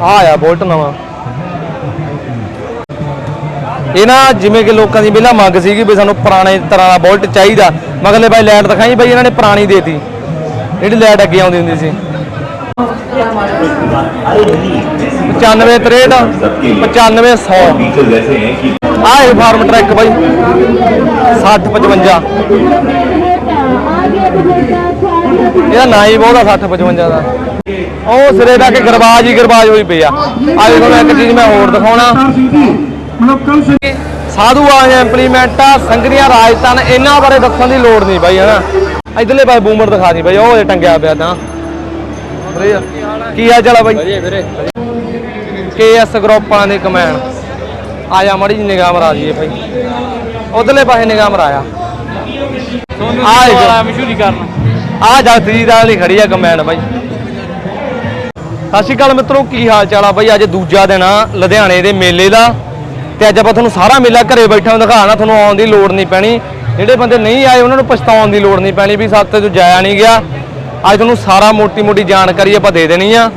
ਆ ਆਇਆ ਬੋਲਟ ਨਵਾਂ। ਇਹ ਨਾ ਜਿਵੇਂ ਕਿ ਲੋਕਾਂ ਦੀ ਪਹਿਲਾਂ ਮੰਗ ਸੀਗੀ ਵੀ ਸਾਨੂੰ ਪੁਰਾਣੇ ਤਰ੍ਹਾਂ ਦਾ ਬੋਲਟ ਚਾਹੀਦਾ। ਮਗਲੇ ਬਾਈ ਲਾਈਟ ਦਿਖਾਈ ਬਾਈ, ਇਹਨਾਂ ਨੇ ਪੁਰਾਣੀ ਦੇਤੀ। ਜਿਹੜੀ ਲਾਈਟ ਅੱਗੇ ਆਉਂਦੀ ਹੁੰਦੀ ਸੀ। 95 63 ਫਾਰਮ ਟਰੱਕ ਬਾਈ। 60 55 ਇਹਦਾ ਨਾਂ ਹੀ ਬਹੁਤ ਆ 60 55 ਦਾ। ਉਹ ਸਿਰੇ ਦਾ ਕਿ ਗਰਬਾਜ ਹੀ ਗਰਬਾਜ ਹੋਈ ਪਈ ਆ। ਆ ਦੇਖੋ ਮੈਂ ਇੱਕ ਚੀਜ਼ ਮੈਂ ਹੋਰ ਦਿਖਾਉਣਾ। ਸਾਧੂ ਵਾਲੀਆਂ ਇੰਪਲੀਮੈਂਟ ਆ ਸੰਗਰੀਆਂ ਰਾਜਸਥਾਨ ਇਹਨਾਂ ਬਾਰੇ ਦੱਸਣ ਦੀ ਲੋੜ ਨਹੀਂ ਬਾਈ ਹਨਾ? ਇਧਰਲੇ ਬਾਈ ਬੂਮਰ ਦਿਖਾ ਦੀ ਬਾਈ ਉਹ ਟੰਗਿਆ ਪਿਆ ਤਾਂ। ਕੀ ਹਾਲ ਚਾਲ ਆ ਬਾਈ? ਕੇਐਸ ਗਰੁੱਪ ਦੀ ਕਮੈਨ ਆ ਜਾ ਮੜੀ ਜੀ ਨਿਗਾਹ ਮਰਾ ਦਈਏ ਭਾਈ ਉਧਰਲੇ ਪਾਸੇ ਨਿਗਾਹ ਮਰਾਇਆ। ਆ ਵਾਲਾ ਮਸ਼ਹੂਰੀ ਕਰਨ। ਆ ਜਗਤ ਜੀ ਦਾ ਵਾਲੀ ਖੜੀ ਆ ਕਮੈਨ ਬਾਈ। ਸਤਿ ਸ਼੍ਰੀ ਅਕਾਲ ਮਿੱਤਰੋ, ਕੀ ਹਾਲ ਚਾਲ ਆ? ਬਾਈ ਅੱਜ ਦੂਜਾ ਦਿਨ ਆ ਲੁਧਿਆਣੇ ਦੇ ਮੇਲੇ ਦਾ ਤੇ ਅੱਜ ਆਪਾਂ ਤੁਹਾਨੂੰ ਸਾਰਾ ਮੇਲਾ ਘਰੇ ਬੈਠਾ ਦਿਖਾਣਾ, ਤੁਹਾਨੂੰ ਆਉਣ ਦੀ ਲੋੜ ਨਹੀਂ ਪੈਣੀ। ਜਿਹੜੇ ਬੰਦੇ ਨਹੀਂ ਆਏ, ਉਹਨਾਂ ਨੂੰ ਪਛਤਾਉਣ ਦੀ ਲੋੜ ਨਹੀਂ ਪੈਣੀ ਵੀ ਸਾਤੇ ਤੋਂ ਜਾਇਆ ਨਹੀਂ ਗਿਆ। ਅੱਜ ਤੁਹਾਨੂੰ ਸਾਰਾ ਮੋਟੀ ਮੋਟੀ ਜਾਣਕਾਰੀ ਆਪਾਂ ਦੇ ਦੇਣੀ ਆ।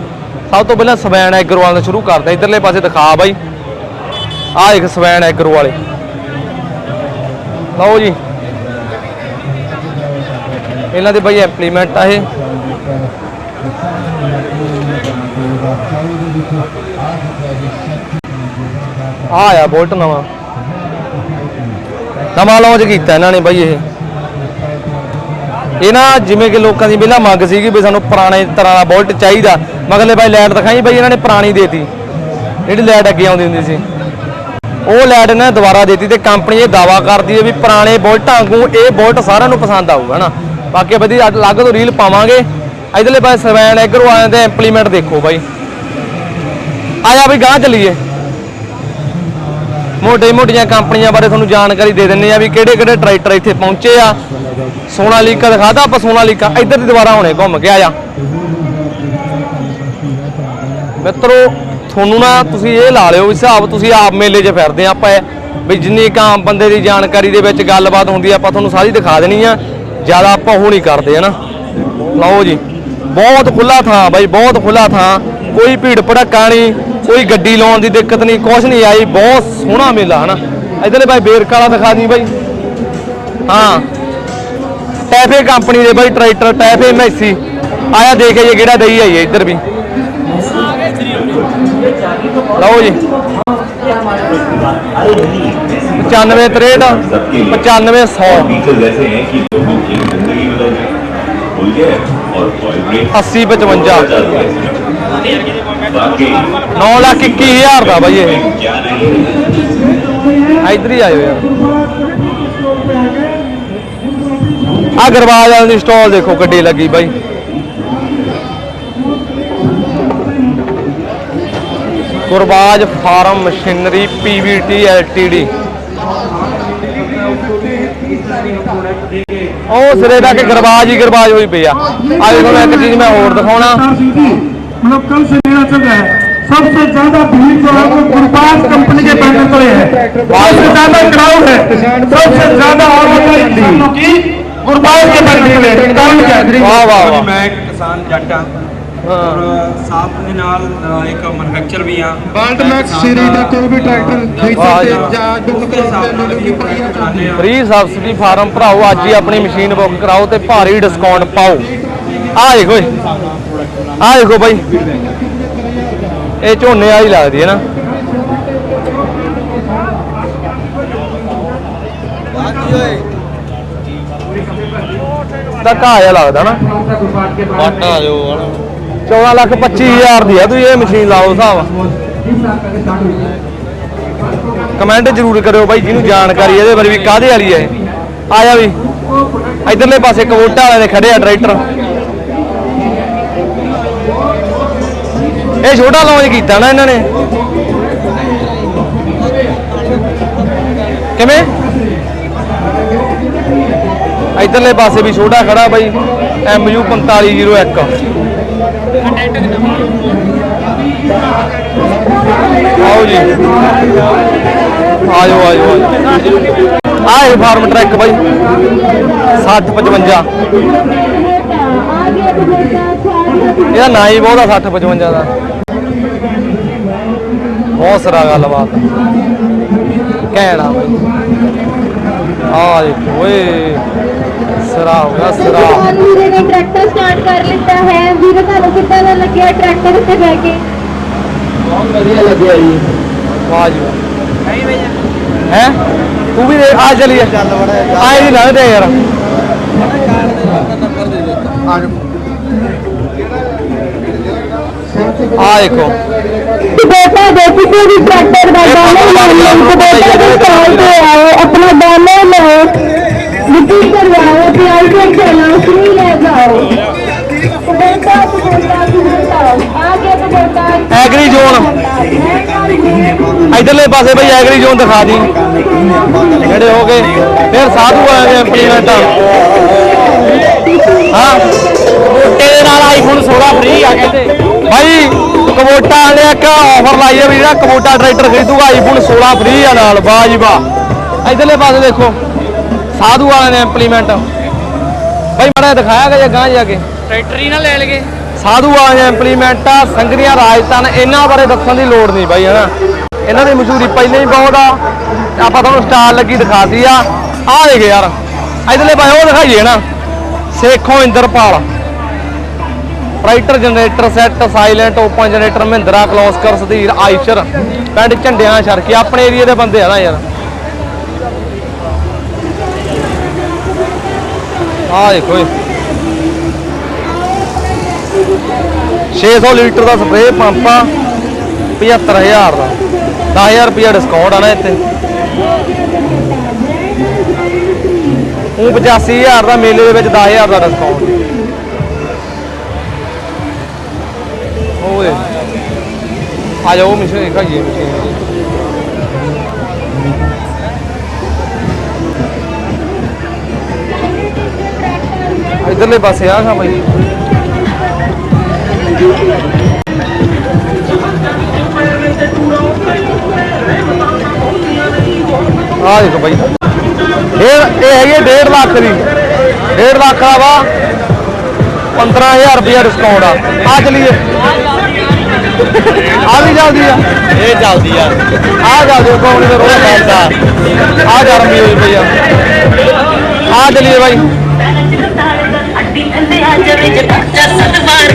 ਸਭ ਤੋਂ ਪਹਿਲਾਂ ਸਵੈਨ ਐਗਰੋਵਾਲ ਦਾ ਸ਼ੁਰੂ ਕਰਦੇ ਹਾਂ ਇਧਰਲੇ ਪਾਸੇ ਦਿਖਾ ਬਾਈ। ਆਹ ਇੱਕ ਸਵੈਨ ਐਗਰੋ ਵਾਲੇ ਲਓ ਜੀ। ਇਹਨਾਂ ਦੇ ਬਈ ਇੰਪਲੀਮੈਂਟ ਆ ਇਹ। ਆ ਆ ਬੋਲਟ ਨਵਾਂ। ਨਵਾਂ ਲਾਂਚ ਕੀਤਾ ਇਹਨਾਂ ਨੇ ਬਈ ਇਹ। ਇਹ ਨਾ ਜਿਵੇਂ ਕਿ ਲੋਕਾਂ ਦੀ ਪਹਿਲਾਂ ਮੰਗ ਸੀਗੀ ਵੀ ਸਾਨੂੰ ਪੁਰਾਣੇ ਤਰ੍ਹਾਂ ਦਾ ਬੋਲਟ ਚਾਹੀਦਾ। ਮਗਲੇ ਬਾਈ ਲਾਈਟ ਦਿਖਾਈ ਬਈ ਇਹਨਾਂ ਨੇ ਪੁਰਾਣੀ ਦੇਤੀ। ਜਿਹੜੀ ਲਾਈਟ ਅੱਗੇ ਆਉਂਦੀ ਹੁੰਦੀ ਸੀ। ਉਹ ਲਾਈਟ ਨੇ ਦੁਬਾਰਾ ਦੇਤੀ ਤੇ ਕੰਪਨੀ ਇਹ ਦਾਵਾ ਕਰਦੀ ਹੈ ਵੀ ਪੁਰਾਣੇ ਬੋਲਟਾਂ ਵਾਂਗੂ ਇਹ ਬੋਲਟ ਸਾਰਿਆਂ ਨੂੰ ਪਸੰਦ ਆਊਗਾ ਨਾ ਬਾਕੀ ਵਧੀਆ ਅਲੱਗ ਤੋਂ ਰੀਲ ਪਾਵਾਂਗੇ। ਇਧਰਲੇ ਪਾਸੇ ਸਵੈਨ ਐਗਰੋ ਆਇਆਂ ਦੇ ਇੰਪਲੀਮੈਂਟ ਦੇਖੋ ਬਾਈ। ਆਇਆ ਵੀ ਗਾਂ ਚੱਲੀਏ। ਮੋਟੇ ਮੋਟੀਆਂ ਕੰਪਨੀਆਂ ਬਾਰੇ ਤੁਹਾਨੂੰ ਜਾਣਕਾਰੀ ਦੇ ਦਿੰਨੇ ਆ ਵੀ ਕਿਹੜੇ ਕਿਹੜੇ ਟਰੈਕਟਰ ਇੱਥੇ ਪਹੁੰਚੇ ਆ। ਸੋਨਾਲੀਕਾ ਦਿਖਾਦਾ ਆਪਾਂ ਸੋਨਾਲੀਕਾ। ਇੱਧਰ ਦੀ ਦੁਬਾਰਾ ਹੁਣੇ ਘੁੰਮ ਕੇ ਆਇਆ ਮਿੱਤਰੋ, ਤੁਹਾਨੂੰ ਨਾ ਤੁਸੀਂ ਇਹ ਲਾ ਲਿਓ ਵੀ ਹਿਸਾਬ ਤੁਸੀਂ ਆਪ ਮੇਲੇ 'ਚ ਫਿਰਦੇ ਆ ਆਪਾਂ। ਵੀ ਜਿੰਨੀ ਕੁ ਆਮ ਬੰਦੇ ਦੀ ਜਾਣਕਾਰੀ ਦੇ ਵਿੱਚ ਗੱਲਬਾਤ ਹੁੰਦੀ ਆ, ਆਪਾਂ ਤੁਹਾਨੂੰ ਸਾਰੀ ਦਿਖਾ ਦੇਣੀ ਆ। ਜ਼ਿਆਦਾ ਆਪਾਂ ਉਹ ਨਹੀਂ ਕਰਦੇ ਨਾ? ਲਓ ਜੀ, ਬਹੁਤ ਖੁੱਲਾ ਥਾਂ ਬਾਈ, ਬਹੁਤ ਖੁੱਲਾ ਥਾਂ। ਕੋਈ ਭੀੜ ਭੜਕਾ ਨਹੀਂ, ਕੋਈ ਗੱਡੀ ਲਾਉਣ ਦੀ ਦਿੱਕਤ ਨਹੀਂ, ਕੁਛ ਨਹੀਂ। ਆਈ, ਬਹੁਤ ਸੋਹਣਾ ਮੇਲਾ, ਹਨਾ? ਇਧਰਲੇ ਬਾਈ ਬੇਰਕਾਲਾ ਦਿਖਾ ਦੀ ਬਾਈ। ਹਾਂ। ਟੈਫੇ ਕੰਪਨੀ ਦੇ ਬਾਈ, ਟਰੈਕਟਰ, ਟੈਫੇ ਮੈਸੀ ਆਇਆ ਦੇਖ ਜੇ ਕਿਹੜਾ ਦਈ ਆਈ ਇੱਧਰ ਵੀ। ਲਓ ਜੀ। 95 63 95 100 80 55 9 ਲੱਖ 21000 ਦਾ ਬਾਈ ਇਹ। ਇਧਰ ਹੀ ਆਇਓ ਯਾਰ। ਆ ਗਰਵਾਜ ਵਾਲੀ ਸਟਾਲ ਦੇਖੋ ਗੱਡੀ ਲੱਗੀ ਬਾਈ। Gurbaj farm machinery PVT LTD ਉਹ ਸਿਰੇ ਤੱਕ ਗਰਬਾਜ ਹੀ ਗਰਬਾਜ ਹੋਈ ਪਈ ਆ। ਆ ਦੇਖੋ ਇੱਕ ਚੀਜ਼ ਮੈਂ ਹੋਰ ਦਿਖਾਉਣਾ। मतलब कल से मेला चल रहा है सबसे ज्यादा भीड़ जो है वो गुरबाज कंपनी के बैनर तले है सबसे ज्यादा क्राउड है सबसे ज्यादा आवाजाही किसानों की गुरबाज के बैनर तले कारण क्या है ਵਾਹ ਵਾਹ ਵਾਹ ਮੈਂ ਇੱਕ ਕਿਸਾਨ ਜੱਟ ਆ ਔਰ ਸਾਥ ਦੇ ਨਾਲ ਅ, ਇੱਕ ਮੈਨੂਫੈਕਚਰ ਵੀ ਆ बाल्ट मैक्स सीरीज का कोई भी ट्रैक्टर खरीद वाह सकते जी। हैं जहाँ दुख ਉਹਦੇ ਹਿਸਾਬ ਨਾਲ ਵੀ ਪ੍ਰੋਡਕਟ ਬਣਾਉਂਦੇ ਆ ਫ੍ਰੀ ਸਬਸਿਡੀ ਫਾਰਮ ਭਰਾਓ ਅੱਜ ਹੀ ਆਪਣੀ ਮਸ਼ੀਨ ਬੁੱਕ ਕਰਾਓ ਤੇ ਭਾਰੀ ਡਿਸਕਾਊਂਟ ਪਾਓ ਆ ਦੇਖੋ ਆ ਦੇਖੋ ਬਾਈ। ਇਹ ਝੋਨੇ ਵਾਲੀ ਲੱਗਦੀ ਹੈ ਨਾ। ਤਾਂ ਘਾਹ ਜਿਹਾ ਲੱਗਦਾ ਨਾ। ਵਾਟਾ ਜੋ 14 ਲੱਖ 25 ਹਜ਼ਾਰ ਦੀ ਆ, ਤੁਸੀਂ ਇਹ ਮਸ਼ੀਨ ਲਾਓ ਹਿਸਾਬ। ਕਮੈਂਟ ਜ਼ਰੂਰ ਕਰਿਓ ਬਾਈ, ਜਿਹਨੂੰ ਜਾਣਕਾਰੀ ਇਹਦੇ ਬਾਰੇ ਵੀ ਕਾਹਦੇ ਵਾਲੀ ਹੈ ਆਇਆ ਵੀ। ਇਧਰਲੇ ਪਾਸੇ ਕਵੋਟਾ ਵਾਲੇ ਦੇ ਖੜੇ ਆ ਟਰੈਕਟਰ। ਇਹ ਛੋਟਾ ਲਾਂਚ ਕੀਤਾ ਨਾ ਇਹਨਾਂ ਨੇ। ਕਿਵੇਂ? ਇਧਰਲੇ ਪਾਸੇ ਵੀ ਛੋਟਾ ਖੜਾ ਬਾਈ MU 4501 ਆਓ ਜੀ। ਆਜੋ ਆਜੋ ਆਜੋ। ਆ ਇਹ ਫਾਰਮ ਟਰੈਕ ਬਾਈ। 60 55 ਇਹਦਾ ਨਾਂ ਹੀ ਬਹੁਤਾ 60 55 ਦਾ। ਬਹੁਤ ਸਰਾ ਗੱਲਬਾਤ। ਕਹਿਣਾ ਬਈ। ਆ ਦੇਖੋ ਓਏ ਸਰਾ ਹੋ ਗਿਆ ਸਰਾ। ਵੀਰੇ ਨੇ ਟਰੈਕਟਰ ਸਟਾਰਟ ਕਰ ਲਿੱਤਾ ਹੈ। ਵੀਰੇ ਤੁਹਾਨੂੰ ਕਿੱਦਾਂ ਦਾ ਲੱਗਿਆ ਟਰੈਕਟਰ ਉੱਤੇ ਬਹਿ ਕੇ? ਵਾਹ ਜੀ ਹੈ? ਤੂੰ ਵੀ ਦੇਖ, ਆ ਚਲੀਏ। ਚੱਲ ਬੜਾ ਆਏ ਨਹੀਂ ਲੱਗਦੇ ਯਾਰ। ਆ ਦੇਖੋ। ਬੇਟਾ ਦੇ ਕਿਸੇ ਵੀ ਟਰੈਕਟਰ ਦਾ ਦਾਣਾ ਲਾਉਣ ਲਈ ਬੇਟਾ ਦੇ ਸਟਾਲ ਤੇ ਆਓ ਆਪਣਾ ਦਾਣਾ ਲਓ। ਬੁਕਿੰਗ ਕਰਵਾਓ ਤੇ ਆਈਟਮ ਚਲਾਓ ਫ੍ਰੀ ਲੈ ਜਾਓ। ਬੇਟਾ ਬੇਟਾ ਬੇਟਾ ਆ ਗਿਆ ਬੇਟਾ ਐਗਰੀ ਜ਼ੋਨ ਇਧਰਲੇ ਪਾਸੇ ਬਈ ਐਗਰੀ ਜ਼ੋਨ ਦਿਖਾ ਦੀ। ਜਿਹੜੇ ਹੋ ਗਏ ਫਿਰ ਸਾਧੂ ਦੇ ਇੰਪਲੀਮੈਂਟ ਹਾਂ। ਦੇ ਨਾਲ ਆਈਫੋਨ 16 ਫ੍ਰੀ ਆ ਕਹਿੰਦੇ। ਭਾਈ ਕਬੋਟਾ ਵਾਲੇ ਇੱਕ ਆਫਰ ਲਾਈ ਹੈ ਵੀ ਜਿਹੜਾ ਕਬੋਟਾ ਟਰੈਕਟਰ ਖਰੀਦੂਗਾ ਆਈਫੋਨ 16 ਫ੍ਰੀ ਆ ਨਾਲ ਵਾਹ ਜੀ ਵਾਹ ਇਧਰਲੇ ਪਾਸੇ ਦੇਖੋ ਸਾਧੂ ਵਾਲੇ ਨੇ ਇੰਪਲੀਮੈਂਟ ਭਾਈ ਮੜਾ ਦਿਖਾਇਆ ਗਿਆ ਗਾਂ ਜਾ ਕੇ ਟਰੈਕਟਰ ਹੀ ਨਾ ਲੈ ਲਗੇ ਸਾਧੂ ਵਾਲੇ ਇੰਪਲੀਮੈਂਟ ਆ ਸੰਗਰੀਆਂ ਰਾਜਸਥਾਨ ਇਹਨਾਂ ਬਾਰੇ ਦੱਸਣ ਦੀ ਲੋੜ ਨਹੀਂ ਬਾਈ ਹਨਾ? ਇਹਨਾਂ ਦੀ ਮਸ਼ਹੂਰੀ ਪਹਿਲਾਂ ਹੀ ਬਹੁਤ ਆ ਆਪਾਂ ਤੁਹਾਨੂੰ ਸਟਾਰ ਲੱਗੀ ਦਿਖਾਤੀ ਆ। ਆ ਦੇਖ ਯਾਰ ਇਧਰਲੇ ਪਾਸੇ ਉਹ ਦਿਖਾਈਏ ਨਾ Sekhon Inderpal. Tractor generator set, silent open generator Mahindra Kirloskar Sudhir, Eicher, ਪਿੰਡ ਝੰਡਿਆਂ ਸ਼ਰਕੀ ਆਪਣੇ ਏਰੀਆ ਦੇ ਬੰਦੇ ਆ ਨਾ ਯਾਰ। ਆ ਦੇਖੋ 600 ਲੀਟਰ ਦਾ ਸਪਰੇਅ ਪੰਪ ਆ 75000 ਦਾ। 10000 ਰੁਪਿਆ ਡਿਸਕਾਊਂਟ ਆ ਨਾ ਇੱਥੇ। ਉਹ 85000 ਦਾ ਮੇਲੇ ਦੇ ਵਿੱਚ 10000 ਦਾ ਡਿਸਕਾਊਂਟ ਆ ਜਾਓ ਮਿਸ਼ਨ ਦਿਖਾਈਏ ਮਸ਼ੀਨ ਇਧਰਲੇ ਪਾਸੇ ਆ ਖਾ ਬਾਈ। ਆ ਦੇਖੋ ਬਾਈ। ਇਹ ਇਹ ਹੈਗੀ 1.5 ਲੱਖ ਦੀ। 1.5 ਲੱਖ ਆ ਵਾ 15000 ਰੁਪਇਆ ਡਿਸਕਾਊਂਟ ਆ। ਆ ਚਲੀਏ। ਆ ਵੀ ਚੱਲਦੀ ਆ। ਇਹ ਚੱਲਦੀ ਆ। ਆ ਚੱਲਦੀ ਕੋਣੀ ਦਾ ਰੋਜ਼ ਚੱਲਦਾ ਆ ਗਰਮੀ ਹੋਈ ਪਈ ਆ। ਆ ਚਲੀਏ ਬਾਈ।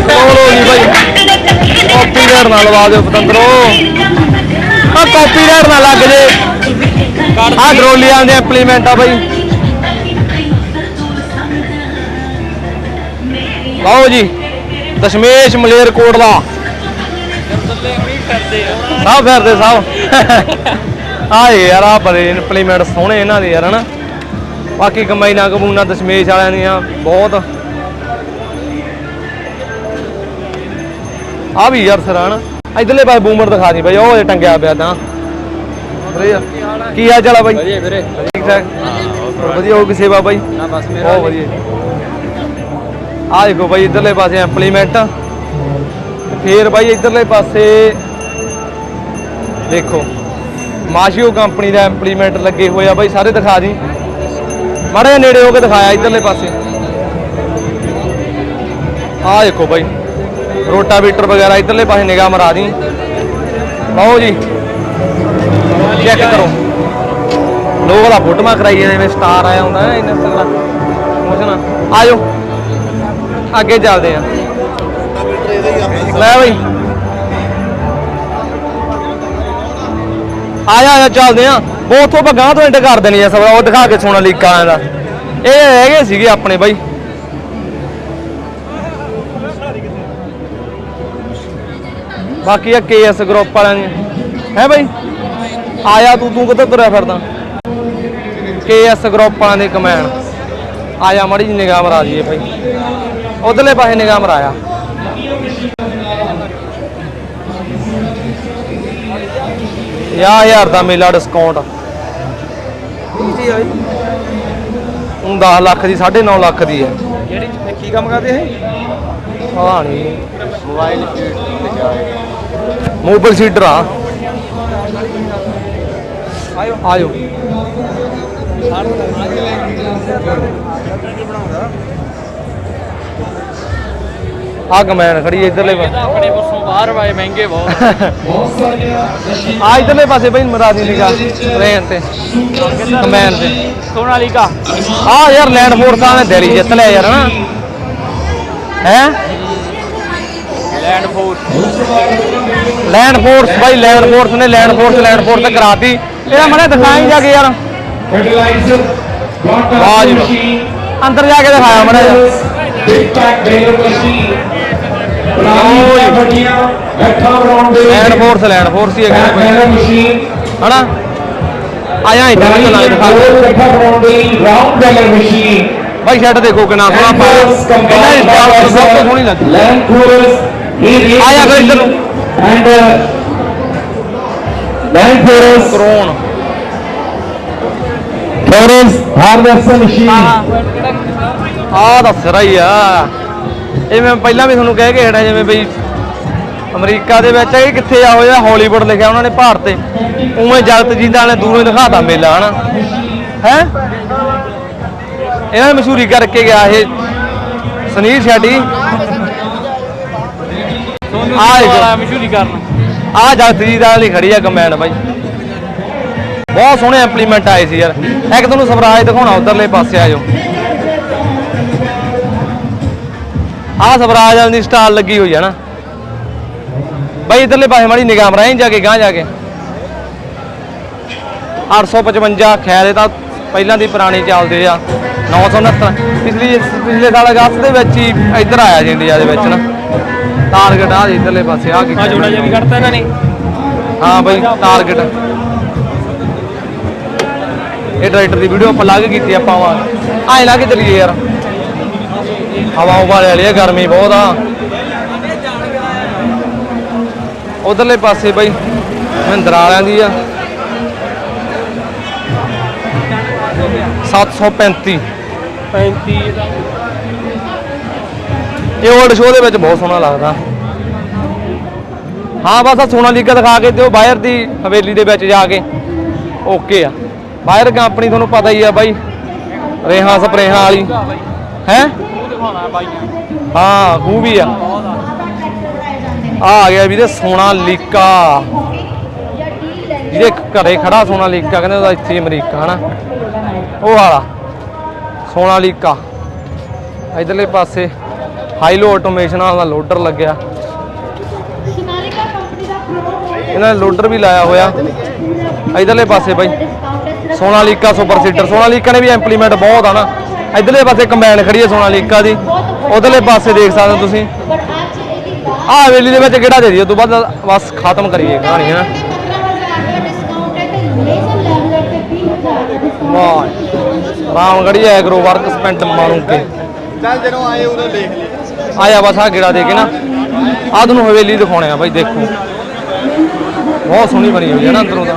ਬੋਲੋ ਜੀ ਬਾਈ। ਕਾਪੀ ਰੇਟ ਨਾ ਲਵਾ ਦਿਓ ਪਤੰਦਰੋ। ਆ ਕਾਪੀ ਰੇਟ ਨਾ ਲੱਗ ਜੇ। ਆ ਡਰੋਲੀਆਂ ਦੇ ਇੰਪਲੀਮੈਂਟ ਆ ਬਾਈ। ਲਓ ਜੀ ਦਸ਼ਮੇਸ਼ ਮਲੇਰਕੋਟਲਾ ਸਭ ਫਿਰਦੇ ਸਭ ਆਏ ਯਾਰ ਆ ਬੜੇ ਇੰਪਲੀਮੈਂਟ ਸੋਹਣੇ ਇਹਨਾਂ ਦੇ ਯਾਰ ਹਨਾ? ਬਾਕੀ ਕਮਾਈਨਾ ਕਮੂਨਾ ਦਸ਼ਮੇਸ਼ ਵਾਲਿਆਂ ਦੀਆਂ ਬਹੁਤ। ਆ ਵੀ ਯਾਰ ਸਰਾਣ ਇਧਰਲੇ ਪਾਸੇ ਬੂਮਰ ਦਿਖਾ ਦੀ ਬਾਈ ਉਹ ਟੰਗਿਆ ਪਿਆ ਤਾਂ। ਕੀ ਹਾਲ ਚਾਲ ਆ ਬਾਈ? ਵਧੀਆ ਵੀਰੇ। ਠੀਕ ਠਾਕ? ਵਧੀਆ ਹੋ ਗਈ ਸੇਵਾ ਬਾਈ? ਨਾ ਬਸ ਬਹੁਤ ਵਧੀਆ। ਆ ਦੇਖੋ ਬਾਈ ਇਧਰਲੇ ਪਾਸੇ ਇੰਪਲੀਮੈਂਟ ਫੇਰ ਬਾਈ ਇਧਰਲੇ ਪਾਸੇ ਦੇਖੋ ਮਾਸ਼ੀਓ ਕੰਪਨੀ ਦਾ ਇੰਪਲੀਮੈਂਟ ਲੱਗੇ ਹੋਏ ਆ ਬਾਈ, ਸਾਰੇ ਦਿਖਾ ਦੀ। ਮਾੜੇ ਨੇੜੇ ਹੋ ਕੇ ਦਿਖਾਇਆ ਇਧਰਲੇ ਪਾਸੇ। ਆ ਦੇਖੋ ਬਾਈ, ਰੋਟਾਵੀਟਰ ਵਗੈਰਾ ਇਧਰਲੇ ਪਾਸੇ ਨਿਗਾਹ ਮਰਾ ਦੀ। ਲਓ ਜੀ ਚੈੱਕ ਕਰੋ। ਲੋਕ ਦਾ ਫੋਟੋਆਂ ਕਰਾਈ ਜਾਂਦੇ ਸਟਾਰ ਆਇਆ ਹੁੰਦਾ ਨਾ, ਇਹਨਾਂ ਤਗੜਾ ਆਜੋ, ਅੱਗੇ ਚੱਲਦੇ ਆ। ਲੈ ਬਈ। ਆਇਆ ਆਇਆ, ਚੱਲਦੇ ਆ। ਉਹ ਉੱਥੋਂ ਆਪਾਂ ਗਾਂ ਤੋਂ ਐਂਡ ਕਰ ਦੇਣੀ ਆ ਸਭ, ਉਹ ਦਿਖਾ ਕੇ ਸੋਨਾ ਲੀਕ ਵਾਲਿਆਂ ਦਾ। ਇਹ ਹੈਗੇ ਸੀਗੇ ਆਪਣੇ ਬਾਈ। ਬਾਕੀ ਆ ਕੇਐਸ ਗਰੁੱਪ ਵਾਲਿਆਂ ਦੀ। ਹੈ ਬਾਈ? ਆਇਆ ਤੂੰ ਤੂੰ ਕਿੱਧਰ ਤੁਰਿਆ ਫਿਰਦਾ? ਕੇਐਸ ਗਰੁੱਪ ਵਾਲਿਆਂ ਦੀ ਕਮੈਨ ਆਇਆ ਮੜੀ ਜੀ ਨਿਗਾਹ ਮਰਾ ਦਈਏ ਭਾਈ ਉਧਰਲੇ ਪਾਸੇ ਨਿਗਾਹ ਮਰਾਇਆ। ਯਾ ਹਜ਼ਾਰ ਦਾ ਮੇਲਾ ਡਿਸਕਾਊਂਟ ਉਹ 10 ਲੱਖ ਦੀ 9.5 ਲੱਖ ਦੀ ਹੈ ਕਿਹੜੀ ਕੀ ਕੰਮ ਕਰਦੇ ਇਹ ਪਤਾ ਨਹੀਂ ਮੋਬਾਈਲ ਫੀਡ ਮੋਬਾਈਲ ਸੀਡਰ ਆ ਆਇਓ ਆਇਓ ਆ ਕਮੈਨ ਖੜੀ ਹੈ ਇਧਰਲੇ ਪਾਸੇ। ਆਪਣੇ ਪਰਸੋਂ ਬਾਹਰ ਵਾਏ ਮਹਿੰਗੇ ਬਹੁਤ ਆ। ਇਧਰਲੇ ਪਾਸੇ ਬਈ ਮਰਾਦੀ ਨਿਗਾ ਰੇਨ ਤੇ। ਕਮੈਨ ਤੇ। ਸੋਨਾਲੀਕਾ ਆ ਯਾਰ ਲੈਂਡ ਫੋਰਸਾਂ ਨੇ ਦਿਲੀ ਜਿੱਤ ਲਿਆ ਯਾਰ ਹਨਾ? ਹੈ? Land force. ਲੈਂਡ ਫੋਰਸ ਬਾਈ ਲੈਂਡ ਫੋਰਸ ਨੇ ਲੈਂਡ ਫੋਰਸ ਲੈਂਡ ਫੋਰਸ ਤੇ ਕਰਾਤੀ। ਇਹਦਾ ਮਨੇ ਦਿਖਾਈ ਜਾ ਕੇ ਯਾਰ। ਵਾਹ ਜੀ ਵਾਹ। ਅੰਦਰ ਜਾ ਕੇ ਦਿਖਾਇਆ ਮਨੇ baler machine, ਪੁਰਾਣੀ ਵੱਡੀਆਂ ਬੈਠਾ ਬਣਾਉਣ ਦੇ ਲੈਂਡ ਫੋਰਸ ਲੈਂਡ ਫੋਰਸ ਹੀ ਹੈਗੇ machine, ਹਨਾ ਆਇਆ ਇੱਧਰ ਵੀ ਲਾਈ ਦਿਖਾ ਬੈਠਾ ਬਣਾਉਣ ਦੇ round baler machine, ਬਾਈ ਸ਼ੈਟ ਦੇਖੋ ਕਿੰਨਾ ਸੋਹਣਾ Anchors ਇਹਨਾਂ ਦੀ ਸਟਾਫ ਸਭ ਤੋਂ ਸੋਹਣੀ ਲੱਗੀ land coolers, irrigation ਆਇਆ ਫਿਰ ਇੱਧਰ ਨੂੰ। uh, land coolers, ਕਰੋਨ forest harvester machine, ਆ ਤਾਂ ਸਿਰਾ ਹੀ ਆ। ਇਹ ਮੈਂ ਪਹਿਲਾਂ ਵੀ ਤੁਹਾਨੂੰ ਕਹਿ ਕੇ ਹਟਿਆ ਜਿਵੇਂ ਬਈ ਅਮਰੀਕਾ ਦੇ ਵਿੱਚ ਇਹ ਕਿੱਥੇ ਆ ਹੋਇਆ ਹਾਲੀਵੁੱਡ ਲਿਖਿਆ ਉਹਨਾਂ ਨੇ ਭਾਰਤ ਤੇ। ਉਵੇਂ ਜਗਤ ਜੀਂਦਾ ਨੇ ਦੂਰੋਂ ਦਿਖਾਤਾ ਮੇਲਾ ਹਨਾ? ਹੈ? ਇਹਨਾਂ ਨੇ ਮਸ਼ਹੂਰੀ ਕਰਕੇ ਗਿਆ ਇਹ ਸੁਨੀਲ ਸ਼ੈਟੀ। ਆਹ ਮਸ਼ਹੂਰੀ ਕਰਨ। ਆ ਜਗਤ ਜੀ ਦਾ ਲਈ ਖੜੀ ਆ ਕਮੈਂਡ ਬਾਈ। ਬਹੁਤ ਸੋਹਣੇ ਇੰਪਲੀਮੈਂਟ ਆਏ ਸੀ ਯਾਰ। ਇੱਕ ਤੁਹਾਨੂੰ ਸਵਰਾਜ ਦਿਖਾਉਣਾ ਉਧਰਲੇ ਪਾਸੇ ਆ ਜਾਓ। ਆ ਸਵਰਾਜ ਵਾਲੀ ਸਟਾਲ ਲੱਗੀ ਹੋਈ ਹੈ ਨਾ। ਬਾਈ ਇਧਰਲੇ ਪਾਸੇ ਮਾੜੀ ਨਿਗਾਹ ਮਰਾਈ ਜਾ ਕੇ ਗਾਂ ਜਾ ਕੇ। 855 ਖੈਰ ਇਹ ਤਾਂ ਪਹਿਲਾਂ ਦੀ ਪੁਰਾਣੀ ਚੱਲਦੇ ਆ। 969 ਪਿਛਲੀ ਪਿਛਲੇ ਸਾਲ ਅਗਸਤ ਦੇ ਵਿੱਚ ਹੀ ਇੱਧਰ ਆਇਆ ਸੀ ਇੰਡੀਆ ਦੇ ਵਿੱਚ ਨਾ। ਟਾਰਗੇਟ ਆ ਜੀ ਇਧਰਲੇ ਪਾਸੇ ਆ ਕੀ ਆ ਜੋੜਾ ਜਿਹਾ ਵੀ ਕੱਢਤਾ ਇਹਨਾਂ ਨੇ। ਹਾਂ ਬਾਈ ਟਾਰਗੇਟ ਇਹ ਡਾਇਰੈਕਟਰ ਦੀ ਵੀਡੀਓ ਆਪਾਂ ਲਾ ਕੇ ਕੀਤੀ ਆਪਾਂ ਵਾ ਆਏ ਲਾ ਕੇ ਚੱਲੀਏ ਯਾਰ। ਹਵਾ ਉਬਾਲੇ ਵਾਲੀ ਆ ਗਰਮੀ ਬਹੁਤ ਆ। ਉਧਰਲੇ ਪਾਸੇ ਬਾਈ ਮਹਿੰਦਰਾ ਵਾਲਿਆਂ ਦੀ ਆ। 735 35 ਇਹ 올ਡ ਸ਼ੋਅ ਦੇ ਵਿੱਚ ਬਹੁਤ ਸੋਹਣਾ ਲੱਗਦਾ। ਹਾਂ ਬਸ ਆ ਸੋਨਾ ਲੀਗਾ ਦਿਖਾ ਕੇ ਦਿਓ ਬਾਹਰ ਦੀ ਹਵੇਲੀ ਦੇ ਵਿੱਚ ਜਾ ਕੇ। ਓਕੇ ਆ। ਬਾਹਰ ਕੰਪਨੀ ਤੁਹਾਨੂੰ ਪਤਾ ਹੀ ਆ ਬਾਈ ਰੇਹਾਂ ਸਪਰੇਹਾਂ ਵਾਲੀ। ਹੈ? ਹਾਂ ਖੂਹ ਵੀ ਆ। ਆ। ਆ ਗਿਆ ਵੀਰੇ ਸੋਨਾ ਲੀਕਾ। ਜਿਹਦੇ ਘਰੇ ਖੜਾ ਸੋਨਾ ਲੀਕਾ ਕਹਿੰਦੇ ਉਹਦਾ ਇੱਥੇ ਅਮਰੀਕਾ ਹਨਾ? ਉਹ ਵਾਲਾ ਸੋਨਾ ਲੀਕਾ। ਇਧਰਲੇ ਪਾਸੇ ਹਾਈਲੋ ਆਟੋਮੇਸ਼ਨ ਵਾਲਾ ਲੋਡਰ ਲੱਗਿਆ। ਸੋਨਾਲੀਕਾ ਕੰਪਨੀ ਦਾ ਪ੍ਰੋਡਕਟ ਇਹਨਾਂ ਨੇ ਲੋਡਰ ਵੀ ਲਾਇਆ ਹੋਇਆ। ਇਧਰਲੇ ਪਾਸੇ ਬਾਈ ਸੋਨਾਲੀਕਾ ਸੁਪਰ ਸੀਟਰ ਸੋਨਾਲੀਕਾ ਨੇ ਵੀ ਇੰਪਲੀਮੈਂਟ ਬਹੁਤ ਆ ਨਾ। ਇਧਰਲੇ ਪਾਸੇ ਕੰਬਾਈਨ ਖੜੀ ਹੈ ਸੋਨਾਲੀਕਾ ਦੀ। ਉਧਰਲੇ ਪਾਸੇ ਦੇਖ ਸਕਦੇ ਹੋ ਤੁਸੀਂ। ਆਹ ਹਵੇਲੀ ਦੇ ਵਿੱਚ ਕਿਹੜਾ ਦੇ ਦਈਏ? ਤੋਂ ਬਾਅਦ ਬਸ ਖਤਮ ਕਰੀਏ ਕਹਾਣੀ ਹੈ ਨਾ 15000 ਦਾ ਡਿਸਕਾਊਂਟ ਹੈ ਤੇ ਲੇਜ਼ਰ ਲੈਵਲਰ ਤੇ 20000 ਦਾ ਡਿਸਕਾਊਂਟ ਵਾਹ। ਰਾਮਗੜੀ ਐਗਰੋ ਵਰਕ ਸਪੈਂਟ ਮਾਰੂ ਕੇ ਚੱਲ ਜਦੋਂ ਆਏ ਉਦੋਂ ਦੇਖ ਲਈ ਆਇਆ ਬਸ ਆ ਗੇੜਾ ਦੇ ਕੇ ਨਾ। ਆਹ ਤੁਹਾਨੂੰ ਹਵੇਲੀ ਦਿਖਾਉਣੇ ਆ ਬਾਈ ਦੇਖੋ। ਬਹੁਤ ਸੋਹਣੀ ਬਣੀ ਹੋਈ ਹੈ ਨਾ ਅੰਦਰੋਂ ਤਾਂ।